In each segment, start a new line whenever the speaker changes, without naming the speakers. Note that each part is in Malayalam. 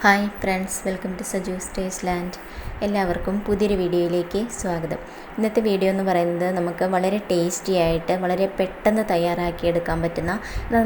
Hi friends welcome to Saju taste land. എല്ലാവർക്കും പുതിയൊരു വീഡിയോയിലേക്ക് സ്വാഗതം. ഇന്നത്തെ വീഡിയോ എന്ന് പറയുന്നത് നമുക്ക് വളരെ ടേസ്റ്റി ആയിട്ട് വളരെ പെട്ടെന്ന് തയ്യാറാക്കിയെടുക്കാൻ പറ്റുന്ന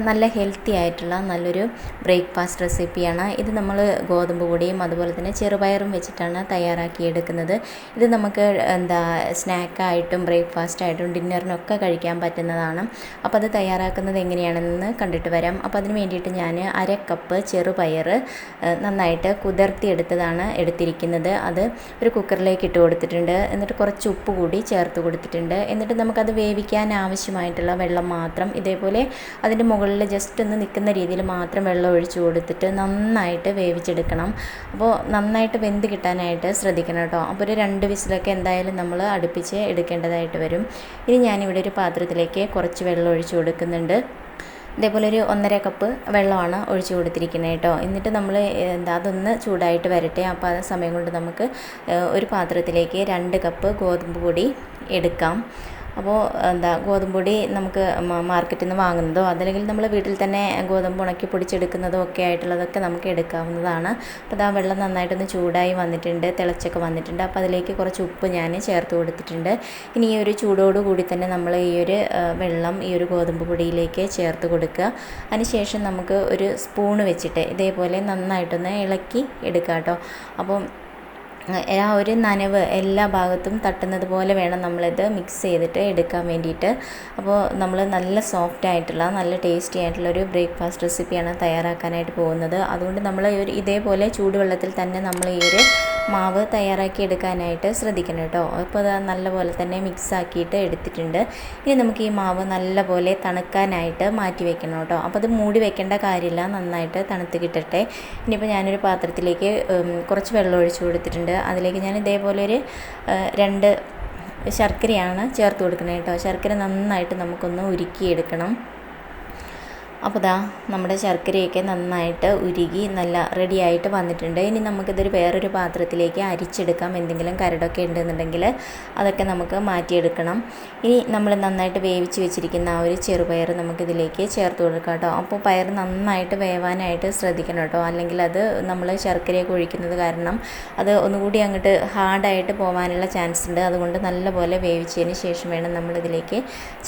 നല്ല ഹെൽത്തി ആയിട്ടുള്ള നല്ലൊരു ബ്രേക്ക്ഫാസ്റ്റ് റെസിപ്പിയാണ്. ഇത് നമ്മൾ ഗോതമ്പ് പൊടിയും അതുപോലെ തന്നെ ചെറുപയറും വെച്ചിട്ടാണ് തയ്യാറാക്കിയെടുക്കുന്നത്. ഇത് നമുക്ക് എന്താ സ്നാക്കായിട്ടും ബ്രേക്ക്ഫാസ്റ്റായിട്ടും ഡിന്നറിനൊക്കെ കഴിക്കാൻ പറ്റുന്നതാണ്. അപ്പോൾ അത് തയ്യാറാക്കുന്നത് എങ്ങനെയാണെന്ന് കണ്ടിട്ട് വരാം. അപ്പോൾ അതിന് വേണ്ടിയിട്ട് ഞാൻ അര കപ്പ് ചെറുപയർ ഏഹ്, നന്നായിട്ട് കുതിർത്തിയെടുത്തതാണ് എടുത്തിരിക്കുന്നത്. അത് ഒരു കുക്കറിലേക്ക് ഇട്ട് കൊടുത്തിട്ടുണ്ട്. എന്നിട്ട് കുറച്ച് ഉപ്പ് കൂടി ചേർത്ത് കൊടുത്തിട്ടുണ്ട്. എന്നിട്ട് നമുക്കത് വേവിക്കാൻ ആവശ്യമായിട്ടുള്ള വെള്ളം മാത്രം ഇതേപോലെ അതിന്റെ മുകളിൽ ജസ്റ്റ് ഒന്ന് നിൽക്കുന്ന രീതിയിൽ മാത്രം വെള്ളം ഒഴിച്ചു കൊടുത്തിട്ട് നന്നായിട്ട് വേവിച്ചെടുക്കണം. അപ്പോൾ നന്നായിട്ട് വെന്ത് കിട്ടാനായിട്ട് ശ്രദ്ധിക്കണം കേട്ടോ. അപ്പോൾ ഒരു രണ്ട് വിസിലൊക്കെ എന്തായാലും നമ്മൾ അടുപ്പിച്ച് എടുക്കേണ്ടതായിട്ട് വരും. ഇനി ഞാനിവിടെ ഒരു പാത്രത്തിലേക്ക് കുറച്ച് വെള്ളം ഒഴിച്ചു കൊടുക്കുന്നുണ്ട്. ഇതേപോലെ ഒരു ഒന്നര കപ്പ് വെള്ളമാണ് ഒഴിച്ചു കൊടുത്തിരിക്കുന്നത് കേട്ടോ. എന്നിട്ട് നമ്മൾ എന്താ അതൊന്ന് ചൂടായിട്ട് വരട്ടെ. അപ്പോൾ ആ സമയം കൊണ്ട് നമുക്ക് ഒരു പാത്രത്തിലേക്ക് രണ്ട് കപ്പ് ഗോതമ്പ് പൊടി എടുക്കാം. അപ്പോൾ എന്താ ഗോതമ്പ് പൊടി നമുക്ക് മാർക്കറ്റിൽ നിന്ന് വാങ്ങുന്നതോ അതല്ലെങ്കിൽ നമ്മൾ വീട്ടിൽ തന്നെ ഗോതമ്പ് ഉണക്കി പൊടിച്ചെടുക്കുന്നതോ ഒക്കെ ആയിട്ടുള്ളതൊക്കെ നമുക്ക് എടുക്കാവുന്നതാണ്. അപ്പോൾ ആ വെള്ളം നന്നായിട്ടൊന്ന് ചൂടായി വന്നിട്ടുണ്ട് തിളച്ചൊക്കെ വന്നിട്ടുണ്ട്. അപ്പോൾ അതിലേക്ക് കുറച്ച് ഉപ്പ് ഞാൻ ചേർത്ത് കൊടുത്തിട്ടുണ്ട്. ഇനി ഈ ഒരു ചൂടോട് കൂടി തന്നെ നമ്മൾ ഈ ഒരു വെള്ളം ഈ ഒരു ഗോതമ്പ് പൊടിയിലേക്ക് ചേർത്ത് കൊടുക്കുക. അതിനുശേഷം നമുക്ക് ഒരു സ്പൂണ് വെച്ചിട്ട് ഇതേപോലെ നന്നായിട്ടൊന്ന് ഇളക്കി എടുക്കാം കേട്ടോ. അപ്പം ആ ഒരു നനവ് എല്ലാ ഭാഗത്തും തട്ടുന്നത് പോലെ വേണം നമ്മളിത് മിക്സ് ചെയ്തിട്ട് എടുക്കാൻ വേണ്ടിയിട്ട്. അപ്പോൾ നമ്മൾ നല്ല സോഫ്റ്റ് ആയിട്ടുള്ള നല്ല ടേസ്റ്റി ആയിട്ടുള്ള ഒരു ബ്രേക്ക്ഫാസ്റ്റ് റെസിപ്പിയാണ് തയ്യാറാക്കാനായിട്ട് പോകുന്നത്. അതുകൊണ്ട് നമ്മൾ ഇതേപോലെ ചൂടുവെള്ളത്തിൽ തന്നെ നമ്മൾ ഈ ഒരു മാവ് തയ്യാറാക്കി എടുക്കാനായിട്ട് ശ്രദ്ധിക്കണം കേട്ടോ. അപ്പോൾ അത് നല്ലപോലെ തന്നെ മിക്സ് ആക്കിയിട്ട് എടുത്തിട്ടുണ്ട്. ഇനി നമുക്ക് ഈ മാവ് നല്ലപോലെ തണുക്കാനായിട്ട് മാറ്റി വെക്കണം കേട്ടോ. അപ്പോൾ അത് മൂടി വെക്കേണ്ട കാര്യമില്ല. നന്നായിട്ട് തണുത്ത് കിട്ടട്ടെ. ഇനിയിപ്പോൾ ഞാനൊരു പാത്രത്തിലേക്ക് കുറച്ച് വെള്ളം ഒഴിച്ചു കൊടുത്തിട്ടുണ്ട്. അതിലേക്ക് ഞാൻ ഇതേപോലെ ഒരു രണ്ട് ശർക്കരയാണ് ചേർത്ത് കൊടുക്കുന്നത് കേട്ടോ. ശർക്കര നന്നായിട്ട് നമുക്കൊന്ന് ഉരുക്കിയെടുക്കണം. അപ്പോൾ ദാ നമ്മുടെ ശർക്കരയൊക്കെ നന്നായിട്ട് ഉരുകി നല്ല റെഡിയായിട്ട് വന്നിട്ടുണ്ട്. ഇനി നമുക്കിതൊരു വേറൊരു പാത്രത്തിലേക്ക് അരിച്ചെടുക്കാം. എന്തെങ്കിലും കരടൊക്കെ ഉണ്ടെന്നുണ്ടെങ്കിൽ അതൊക്കെ നമുക്ക് മാറ്റിയെടുക്കണം. ഇനി നമ്മൾ നന്നായിട്ട് വേവിച്ച് വെച്ചിരിക്കുന്ന ആ ഒരു ചെറുപയർ നമുക്കിതിലേക്ക് ചേർത്ത് കൊടുക്കാം കേട്ടോ. അപ്പോൾ പയർ നന്നായിട്ട് വേവാനായിട്ട് ശ്രദ്ധിക്കണം കേട്ടോ. അല്ലെങ്കിൽ അത് നമ്മൾ ശർക്കരയൊക്കെ ഒഴിക്കുന്നത് കാരണം അത് ഒന്നുകൂടി അങ്ങോട്ട് ഹാർഡായിട്ട് പോകാനുള്ള ചാൻസ് ഉണ്ട്. അതുകൊണ്ട് നല്ലപോലെ വേവിച്ചതിന് ശേഷം വേണം നമ്മളിതിലേക്ക്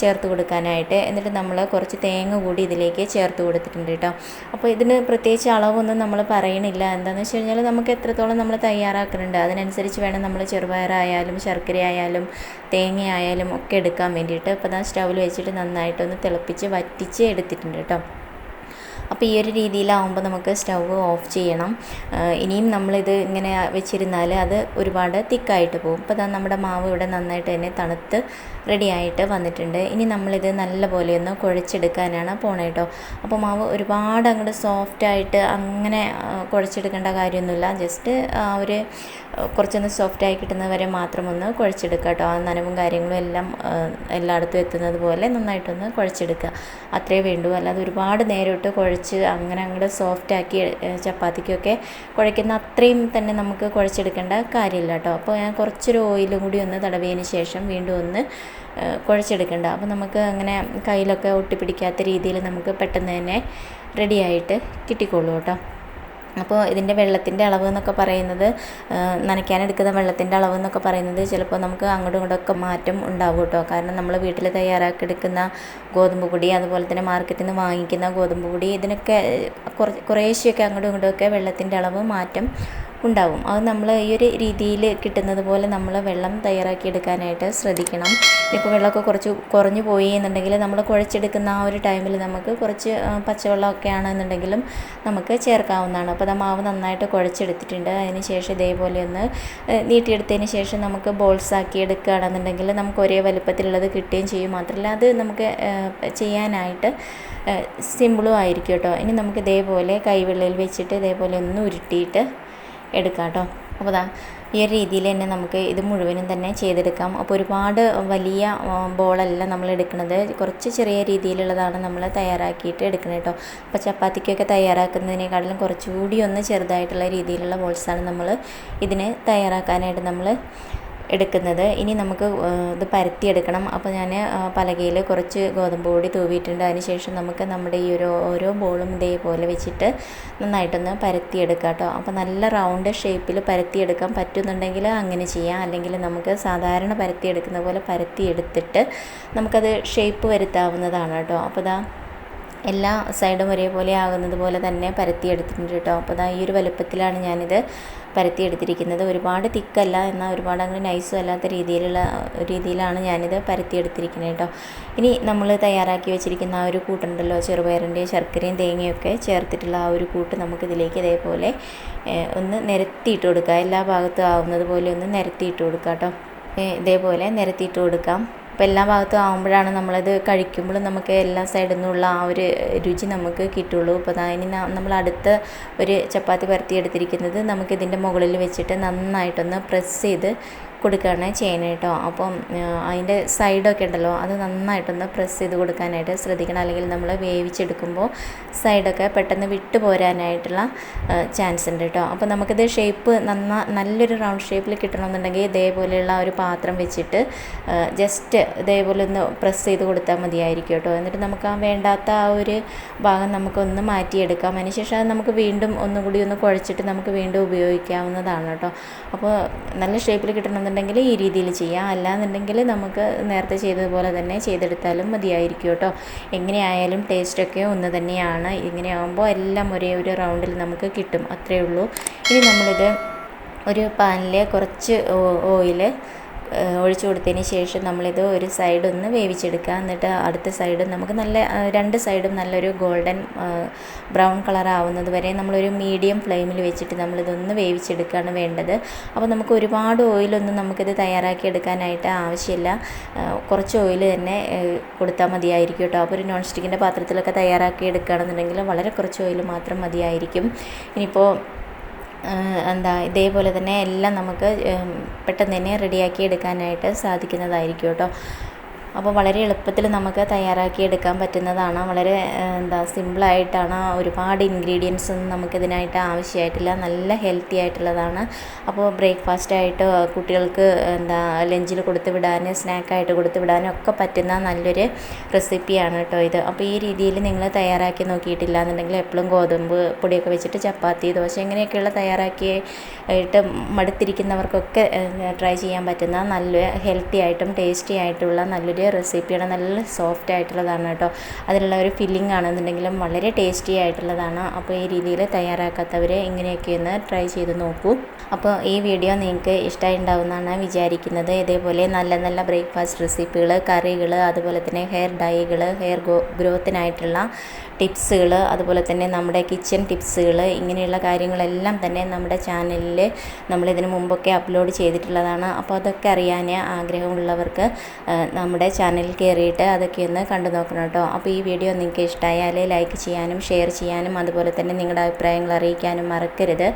ചേർത്ത് കൊടുക്കാനായിട്ട്. എന്നിട്ട് നമ്മൾ കുറച്ച് തേങ്ങ കൂടി ഇതിലേക്ക് ചേർത്ത് കൊടുത്തിട്ടുണ്ട് കേട്ടോ. അപ്പോൾ ഇതിന് പ്രത്യേകിച്ച് അളവൊന്നും നമ്മൾ പറയണില്ല. എന്താണെന്ന് വെച്ച് കഴിഞ്ഞാൽ നമുക്ക് എത്രത്തോളം നമ്മൾ തയ്യാറാക്കുന്നുണ്ട്. അതിനനുസരിച്ച് വേണം നമ്മൾ ചെറുപയറായാലും ശർക്കരയായാലും തേങ്ങയായാലും തേങ്ങ ഒക്കെ എടുക്കാൻ വേണ്ടിയിട്ട്. അപ്പോൾ ഞാൻ സ്റ്റൗവിൽ വെച്ചിട്ട് നന്നായിട്ടൊന്ന് തിളപ്പിച്ച് വറ്റിച്ച് എടുത്തിട്ടുണ്ട് കേട്ടോ. അപ്പോൾ ഈ ഒരു രീതിയിലാവുമ്പോൾ നമുക്ക് സ്റ്റൗ ഓഫ് ചെയ്യണം. ഇനിയും നമ്മളിത് ഇങ്ങനെ വെച്ചിരുന്നാൽ അത് ഒരുപാട് തിക്കായിട്ട് പോകും. അപ്പോൾ നമ്മുടെ മാവ് ഇവിടെ നന്നായിട്ട് തന്നെ തണുത്ത് റെഡി ആയിട്ട് വന്നിട്ടുണ്ട്. ഇനി നമ്മളിത് നല്ലപോലെ ഒന്ന് കുഴച്ചെടുക്കാനാണ് പോണേ കേട്ടോ അപ്പോൾ മാവ് ഒരുപാട് അങ്ങോട്ട് സോഫ്റ്റായിട്ട് അങ്ങനെ കുഴച്ചെടുക്കേണ്ട കാര്യമൊന്നുമില്ല. ജസ്റ്റ് ഒരു കുറച്ചൊന്ന് സോഫ്റ്റായി കിട്ടുന്നത് വരെ മാത്രം ഒന്ന് കുഴച്ചെടുക്കുക കേട്ടോ ആ നനവും കാര്യങ്ങളും എല്ലാം എല്ലായിടത്തും എത്തുന്നത് പോലെ നന്നായിട്ടൊന്ന് കുഴച്ചെടുക്കുക അത്രേ വേണ്ടൂ. അല്ലാതെ ഒരുപാട് നേരിട്ട് കുഴച്ച് അങ്ങനെ അങ്ങോട്ട് സോഫ്റ്റാക്കി ചപ്പാത്തിക്കൊക്കെ കുഴയ്ക്കുന്ന അത്രയും തന്നെ നമുക്ക് കുഴച്ചെടുക്കേണ്ട കാര്യമില്ല കേട്ടോ അപ്പോൾ ഞാൻ കുറച്ചൊരു ഓയിലും കൂടി ഒന്ന് തടവിയതിന് ശേഷം വീണ്ടും ഒന്ന് കുഴച്ചെടുക്കണ്ട. അപ്പോൾ നമുക്ക് അങ്ങനെ കയ്യിലൊക്കെ ഒട്ടിപ്പിടിക്കാത്ത രീതിയിൽ നമുക്ക് പെട്ടെന്ന് തന്നെ റെഡിയായിട്ട് കിട്ടിക്കോളൂ കേട്ടോ. അപ്പോൾ ഇതിന്റെ വെള്ളത്തിന്റെ അളവ് എന്നൊക്കെ പറയുന്നത് നനയ്ക്കാനെടുക്കുന്ന വെള്ളത്തിന്റെ അളവ് എന്നൊക്കെ പറയുന്നത് ചിലപ്പോൾ നമുക്ക് അങ്ങോട്ടും ഇങ്ങോട്ടും ഒക്കെ മാറ്റം ഉണ്ടാവും കേട്ടോ. കാരണം നമ്മൾ വീട്ടിൽ തയ്യാറാക്കി എടുക്കുന്ന ഗോതമ്പ് പൊടി അതുപോലെ തന്നെ മാർക്കറ്റിൽ നിന്ന് വാങ്ങിക്കുന്ന ഗോതമ്പ് പൊടി ഇതിനൊക്കെ കുറ കുറേശ്ശെയൊക്കെ അങ്ങോട്ടും ഇങ്ങോട്ടും ഒക്കെ വെള്ളത്തിന്റെ അളവ് മാറ്റം ഉണ്ടാവും. അത് നമ്മൾ ഈ ഒരു രീതിയിൽ കിട്ടുന്നത് പോലെ നമ്മൾ വെള്ളം തയ്യാറാക്കി എടുക്കാനായിട്ട് ശ്രദ്ധിക്കണം. ഇപ്പോൾ വെള്ളമൊക്കെ കുറച്ച് കുറഞ്ഞു പോയി എന്നുണ്ടെങ്കിൽ നമ്മൾ കുഴച്ചെടുക്കുന്ന ആ ഒരു ടൈമിൽ നമുക്ക് കുറച്ച് പച്ചവെള്ളമൊക്കെ ആണെന്നുണ്ടെങ്കിലും നമുക്ക് ചേർക്കാവുന്നതാണ്. അപ്പോൾ ആ മാവ് നന്നായിട്ട് കുഴച്ചെടുത്തിട്ടുണ്ട്. അതിന് ശേഷം ഇതേപോലെ ഒന്ന് നീട്ടിയെടുത്തതിന് ശേഷം നമുക്ക് ബോൾസ് ആക്കി എടുക്കുകയാണെന്നുണ്ടെങ്കിൽ നമുക്ക് ഒരേ വലുപ്പത്തിലുള്ളത് കിട്ടുകയും ചെയ്യും. മാത്രമല്ല അത് നമുക്ക് ചെയ്യാനായിട്ട് സിമ്പിളും ആയിരിക്കും കേട്ടോ. ഇനി നമുക്ക് ഇതേപോലെ കൈവെള്ളയിൽ വെച്ചിട്ട് ഇതേപോലെ ഒന്ന് ഉരുട്ടിയിട്ട് എടുക്കാം കേട്ടോ അപ്പോൾ ദാ ഈ ഒരു രീതിയിൽ തന്നെ നമുക്ക് ഇത് മുഴുവനും തന്നെ ചെയ്തെടുക്കാം. അപ്പോൾ ഒരുപാട് വലിയ ബോളല്ല നമ്മൾ എടുക്കുന്നത്. കുറച്ച് ചെറിയ രീതിയിലുള്ളതാണ് നമ്മൾ തയ്യാറാക്കിയിട്ട് എടുക്കുന്നത് കേട്ടോ. അപ്പോൾ ചപ്പാത്തിക്കൊക്കെ തയ്യാറാക്കുന്നതിനേക്കാളും കുറച്ചുകൂടി ഒന്ന് ചെറുതായിട്ടുള്ള രീതിയിലുള്ള ബോൾസാണ് നമ്മൾ ഇതിന് തയ്യാറാക്കാനായിട്ട് നമ്മൾ എടുക്കുന്നത്. ഇനി നമുക്ക് ഇത് പരത്തിയെടുക്കണം. അപ്പോൾ ഞാൻ പലകയിൽ കുറച്ച് ഗോതമ്പ് പൊടി തൂവിയിട്ടുണ്ട്. അതിനുശേഷം നമുക്ക് നമ്മുടെ ഈ ഒരു ഓരോ ബോളും ഇതേപോലെ വെച്ചിട്ട് നന്നായിട്ടൊന്ന് പരത്തിയെടുക്കാം കേട്ടോ. അപ്പോൾ നല്ല റൗണ്ട് ഷേപ്പിൽ പരത്തിയെടുക്കാൻ പറ്റുന്നുണ്ടെങ്കിൽ അങ്ങനെ ചെയ്യാം. അല്ലെങ്കിൽ നമുക്ക് സാധാരണ പരത്തിയെടുക്കുന്ന പോലെ പരത്തിയെടുത്തിട്ട് നമുക്കത് ഷേപ്പ് വരുത്താവുന്നതാണ് കേട്ടോ. അപ്പോൾ ഇതാ എല്ലാ സൈഡും ഒരേപോലെ ആകുന്നത് പോലെ തന്നെ പരത്തിയെടുത്തിട്ടുണ്ട് കേട്ടോ. അപ്പോൾ ഈ ഒരു വലുപ്പത്തിലാണ് ഞാനിത് പരത്തിയെടുത്തിരിക്കുന്നത്. ഒരുപാട് തിക്കല്ല എന്നാൽ ഒരുപാട് അങ്ങനെ നൈസും അല്ലാത്ത രീതിയിലുള്ള രീതിയിലാണ് ഞാനിത് പരത്തിയെടുത്തിരിക്കുന്നത് കേട്ടോ. ഇനി നമ്മൾ തയ്യാറാക്കി വെച്ചിരിക്കുന്ന ആ ഒരു കൂട്ടുണ്ടല്ലോ ചെറുപയറിന്റെയും ശർക്കരയും തേങ്ങയൊക്കെ ചേർത്തിട്ടുള്ള ആ ഒരു കൂട്ട് നമുക്കിതിലേക്ക് ഇതേപോലെ ഒന്ന് നിരത്തിയിട്ട് കൊടുക്കുക എല്ലാ ഭാഗത്തും ആവുന്നത് പോലെ ഒന്ന് നിരത്തിയിട്ട് കൊടുക്കുക കേട്ടോ. ഇതേപോലെ നിരത്തിയിട്ട് കൊടുക്കാം. അപ്പോൾ എല്ലാ ഭാഗത്തും ആകുമ്പോഴാണ് നമ്മളത് കഴിക്കുമ്പോൾ നമുക്ക് എല്ലാ സൈഡിൽ നിന്നുള്ള ആ ഒരു രുചി നമുക്ക് കിട്ടുള്ളൂ. അപ്പോൾ അതിന് നമ്മൾ അടുത്ത ഒരു ചപ്പാത്തി പരത്തി എടുത്തിരിക്കുന്നത് നമുക്ക് നമുക്കിതിന്റെ മുകളിൽ വെച്ചിട്ട് നന്നായിട്ടൊന്ന് പ്രസ് ചെയ്ത് കൊടുക്കുകയാണ് ചെയ്യുന്നത് കേട്ടോ. അപ്പം അതിന്റെ സൈഡൊക്കെ ഉണ്ടല്ലോ അത് നന്നായിട്ടൊന്ന് പ്രസ് ചെയ്ത് കൊടുക്കാനായിട്ട് ശ്രദ്ധിക്കണം. അല്ലെങ്കിൽ നമ്മൾ വേവിച്ചെടുക്കുമ്പോൾ സൈഡൊക്കെ പെട്ടെന്ന് വിട്ടു പോരാനായിട്ടുള്ള ചാൻസ് ഉണ്ട് കേട്ടോ. അപ്പോൾ നമുക്കിത് ഷേപ്പ് നന്നാ നല്ലൊരു റൗണ്ട് ഷേപ്പിൽ കിട്ടണമെന്നുണ്ടെങ്കിൽ ഇതേപോലെയുള്ള ഒരു പാത്രം വെച്ചിട്ട് ജസ്റ്റ് ഇതേപോലെ ഒന്ന് പ്രസ് ചെയ്ത് കൊടുത്താൽ മതിയായിരിക്കും കേട്ടോ. എന്നിട്ട് നമുക്ക് ആ വേണ്ടാത്ത ആ ഒരു ഭാഗം നമുക്കൊന്ന് മാറ്റിയെടുക്കാം. അതിനുശേഷം അത് നമുക്ക് വീണ്ടും ഒന്നുകൂടി ഒന്ന് കുഴച്ചിട്ട് നമുക്ക് വീണ്ടും ഉപയോഗിക്കാവുന്നതാണ് കേട്ടോ. അപ്പോൾ നല്ല ഷേപ്പിൽ കിട്ടണമെന്നുണ്ടെങ്കിൽ ഉണ്ടെങ്കിൽ ഈ രീതിയിൽ ചെയ്യാം. അല്ലാന്നുണ്ടെങ്കിൽ നമുക്ക് നേരത്തെ ചെയ്തതുപോലെ തന്നെ ചെയ്തെടുത്താലും മതിയായിരിക്കും കേട്ടോ. എങ്ങനെയായാലും ടേസ്റ്റൊക്കെ ഒന്ന് തന്നെയാണ്. ഇങ്ങനെയാകുമ്പോൾ എല്ലാം ഒരേ ഒരു റൗണ്ടിൽ നമുക്ക് കിട്ടും. അത്രയേ ഉള്ളൂ. ഇനി നമ്മളിത് ഒരു പാനിൽ കുറച്ച് ഓയിൽ ഒഴിച്ചു കൊടുത്തതിന് ശേഷം നമ്മളിത് ഒരു സൈഡ് ഒന്ന് വേവിച്ചെടുക്കുക. എന്നിട്ട് അടുത്ത സൈഡ് നമുക്ക് നല്ല രണ്ട് സൈഡും നല്ലൊരു ഗോൾഡൻ ബ്രൗൺ കളർ ആവുന്നത് വരെ നമ്മളൊരു മീഡിയം ഫ്ലെയിമിൽ വെച്ചിട്ട് നമ്മളിതൊന്ന് വേവിച്ചെടുക്കുകയാണ് വേണ്ടത്. അപ്പോൾ നമുക്ക് ഒരുപാട് ഓയിലൊന്നും നമുക്കിത് തയ്യാറാക്കി എടുക്കാനായിട്ട് ആവശ്യമില്ല. കുറച്ച് ഓയിൽ തന്നെ കൊടുത്താൽ മതിയായിരിക്കും കേട്ടോ. അപ്പോൾ ഒരു നോൺ സ്റ്റിക്കിന്റെ പാത്രത്തിലൊക്കെ തയ്യാറാക്കി എടുക്കുകയാണെന്നുണ്ടെങ്കിൽ വളരെ കുറച്ച് ഓയിൽ മാത്രം മതിയായിരിക്കും. ഇനിയിപ്പോൾ എന്താ ഇതേപോലെ തന്നെ എല്ലാം നമുക്ക് പെട്ടെന്ന് തന്നെ റെഡിയാക്കി എടുക്കാനായിട്ട് സാധിക്കുന്നതായിരിക്കും കേട്ടോ. അപ്പോൾ വളരെ എളുപ്പത്തിൽ നമുക്ക് തയ്യാറാക്കി എടുക്കാൻ പറ്റുന്നതാണ്. വളരെ എന്താ സിമ്പിളായിട്ടാണ്. ഒരുപാട് ഇൻഗ്രീഡിയൻസ് ഒന്നും നമുക്കിതിനായിട്ട് ആവശ്യമായിട്ടില്ല. നല്ല ഹെൽത്തി ആയിട്ടുള്ളതാണ്. അപ്പോൾ ബ്രേക്ക്ഫാസ്റ്റ് ആയിട്ട് കുട്ടികൾക്ക് എന്താ ലഞ്ചിൽ കൊടുത്ത് വിടാൻ സ്നാക്കായിട്ട് കൊടുത്ത് വിടാനും ഒക്കെ പറ്റുന്ന നല്ലൊരു റെസിപ്പിയാണ് കേട്ടോ ഇത്. അപ്പോൾ ഈ രീതിയിൽ നിങ്ങൾ തയ്യാറാക്കി നോക്കിയിട്ടില്ല എന്നുണ്ടെങ്കിൽ എപ്പോഴും ഗോതമ്പ് പൊടിയൊക്കെ വെച്ചിട്ട് ചപ്പാത്തി ദോശ ഇങ്ങനെയൊക്കെയുള്ള തയ്യാറാക്കി ആയിട്ട് മടുത്തിരിക്കുന്നവർക്കൊക്കെ ട്രൈ ചെയ്യാൻ പറ്റുന്ന നല്ല ഹെൽത്തി ആയിട്ടും ടേസ്റ്റി ആയിട്ടുള്ള നല്ലൊരു റെസിപ്പിയാണ്. നല്ല സോഫ്റ്റ് ആയിട്ടുള്ളതാണ് കേട്ടോ. അതിലുള്ള ഒരു ഫില്ലിംഗ് ആണെന്നുണ്ടെങ്കിലും വളരെ ടേസ്റ്റി ആയിട്ടുള്ളതാണ്. അപ്പോൾ ഈ രീതിയിൽ തയ്യാറാക്കാത്തവർ ഇങ്ങനെയൊക്കെ ഒന്ന് ട്രൈ ചെയ്ത് നോക്കൂ. അപ്പോൾ ഈ വീഡിയോ നിങ്ങൾക്ക് ഇഷ്ടമായി ഉണ്ടാവുമെന്നാണ് വിചാരിക്കുന്നത്. ഇതേപോലെ നല്ല നല്ല ബ്രേക്ക്ഫാസ്റ്റ് റെസിപ്പികൾ കറികൾ അതുപോലെ തന്നെ ഹെയർ ഡൈകൾ ഹെയർ ഗ്രോത്തിനായിട്ടുള്ള ടിപ്സുകൾ അതുപോലെ തന്നെ നമ്മുടെ കിച്ചൺ ടിപ്സുകൾ ഇങ്ങനെയുള്ള കാര്യങ്ങളെല്ലാം തന്നെ നമ്മുടെ ചാനലിൽ നമ്മളിതിനു മുമ്പൊക്കെ അപ്ലോഡ് ചെയ്തിട്ടുള്ളതാണ്. അപ്പോൾ അതൊക്കെ അറിയാൻ ആഗ്രഹമുള്ളവർക്ക് നമ്മുടെ ചാനലിൽ കയറിയിട്ട് അതൊക്കെ ഒന്ന് കണ്ടു നോക്കണം കേട്ടോ. അപ്പോൾ ഈ വീഡിയോ നിങ്ങൾക്ക് ഇഷ്ടമായാൽ ലൈക്ക് ചെയ്യാനും ഷെയർ ചെയ്യാനും അതുപോലെ തന്നെ നിങ്ങളുടെ അഭിപ്രായങ്ങൾ അറിയിക്കാനും മറക്കരുത്.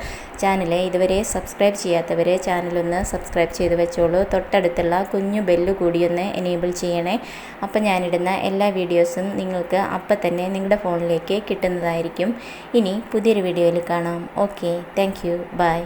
ചാനലെ ഇതുവരെ സബ്സ്ക്രൈബ് ചെയ്യാത്തവർ ചാനലൊന്ന് സബ്സ്ക്രൈബ് ചെയ്ത് വെച്ചോളൂ. തൊട്ടടുത്തുള്ള കുഞ്ഞു ബെല്ല് കൂടിയൊന്ന് എനേബിൾ ചെയ്യണേ. അപ്പോൾ ഞാനിടുന്ന എല്ലാ വീഡിയോസും നിങ്ങൾക്ക് അപ്പം തന്നെ നിങ്ങളുടെ ഫോണിലേക്ക് കിട്ടുന്നതായിരിക്കും. ഇനി പുതിയൊരു വീഡിയോയിൽ കാണാം. Okay thank bye